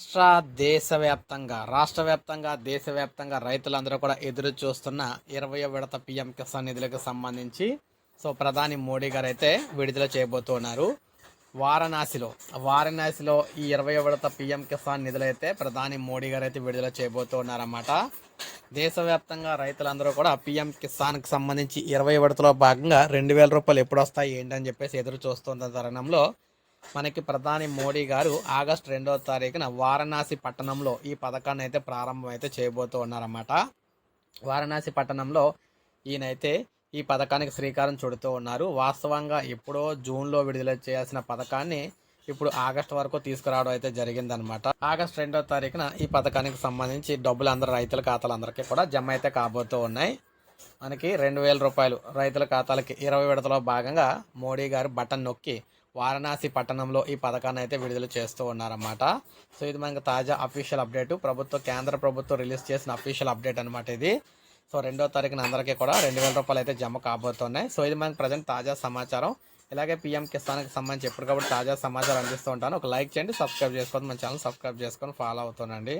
రాష్ట్ర దేశవ్యాప్తంగా రాష్ట్ర వ్యాప్తంగా దేశవ్యాప్తంగా రైతులందరూ కూడా ఎదురు చూస్తున్న ఇరవై విడత పిఎం కిసాన్ నిధులకు సంబంధించి సో ప్రధాని మోడీ గారు అయితే విడుదల చేయబోతున్నారు. వారణాసిలో వారణాసిలో ఈ ఇరవై విడత పిఎం కిసాన్ నిధులైతే ప్రధాని మోడీ గారు అయితే విడుదల చేయబోతున్నారన్నమాట. దేశవ్యాప్తంగా రైతులందరూ కూడా పిఎం కిసాన్కి సంబంధించి ఇరవై విడతలో భాగంగా రెండు వేల రూపాయలు ఎప్పుడు వస్తాయి ఏంటని చెప్పేసి ఎదురు చూస్తున్న తరుణంలో మనకి ప్రధాని మోడీ గారు ఆగస్ట్ రెండవ తారీఖున వారణాసి పట్టణంలో ఈ పథకాన్ని అయితే ప్రారంభం అయితే చేయబోతూ ఉన్నారన్నమాట. వారణాసి పట్టణంలో ఈయనైతే ఈ పథకానికి శ్రీకారం చుడుతూ ఉన్నారు. వాస్తవంగా ఎప్పుడో జూన్లో విడుదల చేయాల్సిన పథకాన్ని ఇప్పుడు ఆగస్ట్ వరకు తీసుకురావడం అయితే జరిగిందనమాట ఆగస్ట్ రెండవ తారీఖున ఈ పథకానికి సంబంధించి డబ్బులు అందరూ రైతుల ఖాతాలందరికీ కూడా జమ అయితే కాబోతూ ఉన్నాయి. మనకి రెండు వేల రూపాయలు రైతుల ఖాతాలకి ఇరవై విడతలో భాగంగా మోడీ గారు బటన్ నొక్కి వారణాసి పట్టణంలో ఈ పథకాన్ని అయితే విడుదల చేస్తూ ఉన్నారన్నమాట. సో ఇది మనకి తాజా అఫీషియల్ అప్డేట్ ప్రభుత్వ కేంద్ర ప్రభుత్వం రిలీజ్ చేసిన అఫీషియల్ అప్డేట్ అనమాట ఇది. సో రెండో తారీఖున అందరికీ కూడా రెండు వేల రూపాయలు అయితే జమ కాబోతున్నాయి. సో ఇది మనకి ప్రజెంట్ తాజా సమాచారం. ఇలాగే పీఎం కిసాన్కి సంబంధించి ఎప్పటికప్పుడు తాజా సమాచారం అందిస్తూ ఉంటాను. ఒక లైక్ చేయండి సబ్స్క్రైబ్ చేసుకోండి మన ఛానల్ సబ్స్క్రైబ్ చేసుకొని ఫాలో అవుతానండి